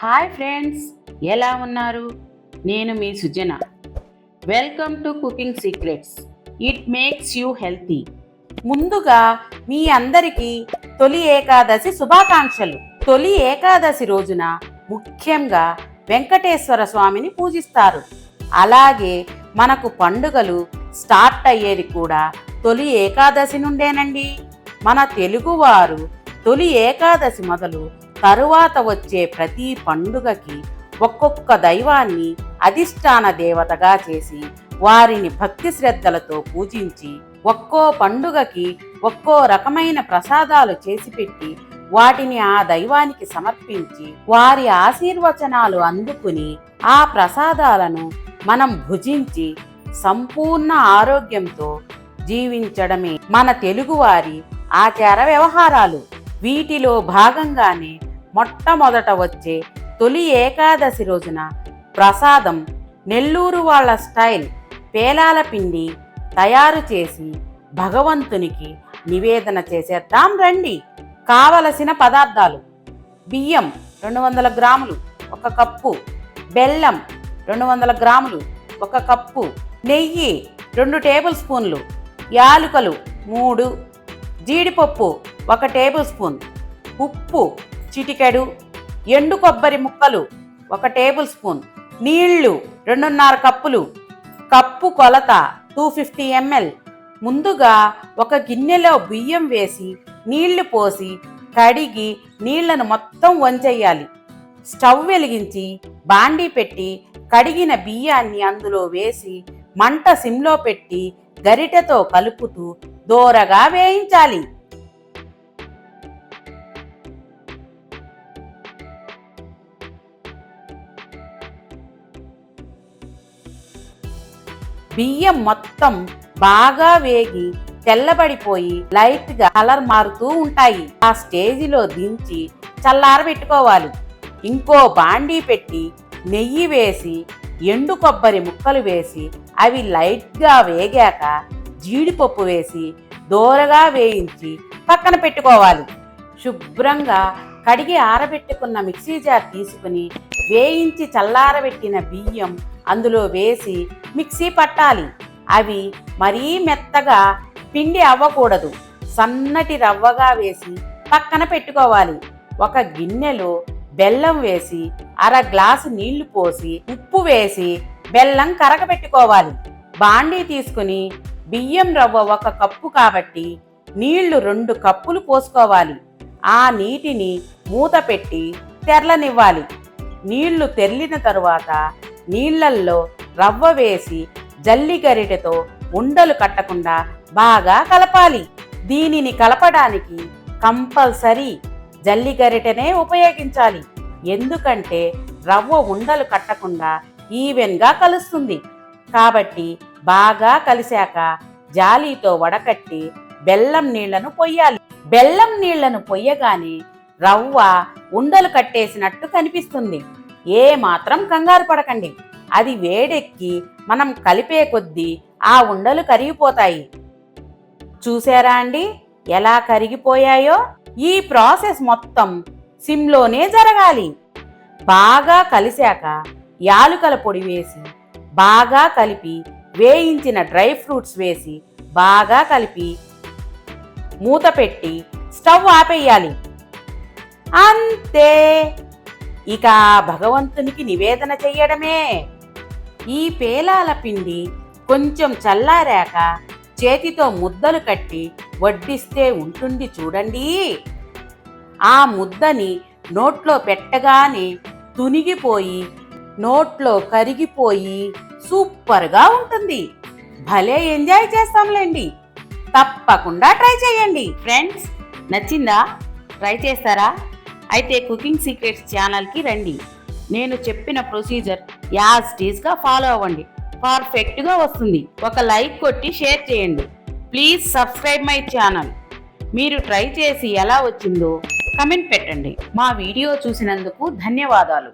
Hi friends ఎలా ఉన్నారు? నేను మీ Sujana. Welcome to cooking secrets it makes you healthy ముందుగా మీ అందరికీ తొలి ఏకాదశి శుభాకాంక్షలు. తొలి ఏకాదశి రోజున ముఖ్యంగా వెంకటేశ్వర స్వామిని పూజిస్తారు. అలాగే మనకు పండుగలు స్టార్ట్ అయ్యేది కూడా తొలి ఏకాదశి నుండేనండి. మన తెలుగువారు తొలి ఏకాదశి మొదలు తరువాత వచ్చే ప్రతి పండుగకి ఒక్కొక్క దైవాన్ని అధిష్టాన దేవతగా చేసి వారిని భక్తి శ్రద్ధలతో పూజించి ఒక్కో పండుగకి ఒక్కో రకమైన ప్రసాదాలు చేసి పెట్టి వాటిని ఆ దైవానికి సమర్పించి వారి ఆశీర్వచనాలు అందుకుని ఆ ప్రసాదాలను మనం భుజించి సంపూర్ణ ఆరోగ్యంతో జీవించడమే మన తెలుగువారి ఆచార వ్యవహారాలు. వీటిలో భాగంగానే మొట్టమొదట వచ్చే తొలి ఏకాదశి రోజున ప్రసాదం నెల్లూరు వాళ్ళ స్టైల్ పేలాల పిండి తయారు చేసి భగవంతునికి నివేదన చేసేద్దాం రండి. కావలసిన పదార్థాలు బియ్యం రెండు వందల గ్రాములు ఒక కప్పు బెల్లం రెండు వందల గ్రాములు ఒక కప్పు నెయ్యి రెండు టేబుల్ స్పూన్లు యాలుకలు మూడు జీడిపప్పు ఒక టేబుల్ స్పూన్ ఉప్పు చిటికెడు ఎండు కొబ్బరి ముక్కలు ఒక టేబుల్ స్పూన్ నీళ్ళు రెండున్నర కప్పులు కప్పు కొలత టూ ఫిఫ్టీ ఎంఎల్ ముందుగా ఒక గిన్నెలో బియ్యం వేసి నీళ్ళు పోసి కడిగి నీళ్ళను మొత్తం వంచెయ్యాలి స్టవ్ వెలిగించి బాండీ పెట్టి కడిగిన బియ్యాన్ని అందులో వేసి మంట సిమ్లో పెట్టి గరిటెతో కలుపుతూ దోరగా వేయించాలి. బియ్యం మొత్తం బాగా వేగి తెల్లబడిపోయి లైట్గా కలర్ మారుతూ ఉంటాయి. ఆ స్టేజిలో దించి చల్లారబెట్టుకోవాలి. ఇంకో బాండీ పెట్టి నెయ్యి వేసి ఎండు కొబ్బరి ముక్కలు వేసి అవి లైట్గా వేగాక జీడిపప్పు వేసి దోరగా వేయించి పక్కన పెట్టుకోవాలి. శుభ్రంగా కడిగి ఆరబెట్టుకున్న మిక్సీ జార్ తీసుకుని వేయించి చల్లారబెట్టిన బియ్యం అందులో వేసి మిక్సీ పట్టాలి. అవి మరీ మెత్తగా పిండి అవ్వకూడదు. సన్నటి రవ్వగా వేసి పక్కన పెట్టుకోవాలి. ఒక గిన్నెలో బెల్లం వేసి అర గ్లాసు నీళ్ళు పోసి ఉప్పు వేసి బెల్లం కరగబెట్టుకోవాలి బాండీ తీసుకుని బియ్యం రవ్వ ఒక కప్పు కాబట్టి నీళ్ళు రెండు కప్పులు పోసుకోవాలి. ఆ నీటిని మూత పెట్టి తెరలనివ్వాలి. నీళ్ళు తెర్లిన తరువాత నీళ్ళల్లో రవ్వ వేసి జల్లి గరిటెతో ఉండలు కట్టకుండా బాగా కలపాలి. దీనిని కలపడానికి కంపల్సరీ జల్లి గరిటెనే ఉపయోగించాలి. ఎందుకంటే రవ్వ ఉండలు కట్టకుండా ఈవెన్గా కలుస్తుంది. కాబట్టి బాగా కలిశాక జాలీతో వడకట్టి బెల్లం నీళ్ళను పొయ్యాలి. బెల్లం నీళ్ళను పొయ్యగానే రవ్వ ఉండలు కట్టేసినట్టు కనిపిస్తుంది. ఏ మాత్రం కంగారు పడకండి. అది వేడెక్కి మనం కలిపే కొద్దీ ఆ ఉండలు కరిగిపోతాయి. చూసారా అండి? ఎలా కరిగిపోయాయో? ఈ ప్రాసెస్ మొత్తం సిమ్లోనే జరగాలి. బాగా కలిశాక యాలుకల పొడి వేసి బాగా కలిపి వేయించిన డ్రై ఫ్రూట్స్ వేసి బాగా కలిపి మూత పెట్టి స్టవ్ ఆపేయాలి. అంతే. ఇక భగవంతునికి నివేదన చెయ్యడమే. ఈ పేలాల పిండి కొంచెం చల్లారాక చేతితో ముద్దలు కట్టి వడ్డిస్తే ఉంటుంది చూడండి. ఆ ముద్దని నోట్లో పెట్టగానే తునిగిపోయి నోట్లో కరిగిపోయి సూపర్గా ఉంటుంది. భలే ఎంజాయ్ చేస్తాంలేండి. తప్పకుండా ట్రై చేయండి. ఫ్రెండ్స్ నచ్చిందా? ట్రై చేస్తారా? అయితే కుకింగ్ సీక్రెట్స్ ఛానల్కి రండి. నేను చెప్పిన ప్రొసీజర్ యాజ్ టీజ్గా ఫాలో అవ్వండి. పర్ఫెక్ట్గా వస్తుంది. ఒక లైక్ కొట్టి షేర్ చేయండి. Please subscribe my channel. మీరు ట్రై చేసి ఎలా వచ్చిందో కమెంట్ పెట్టండి. మా వీడియో చూసినందుకు ధన్యవాదాలు.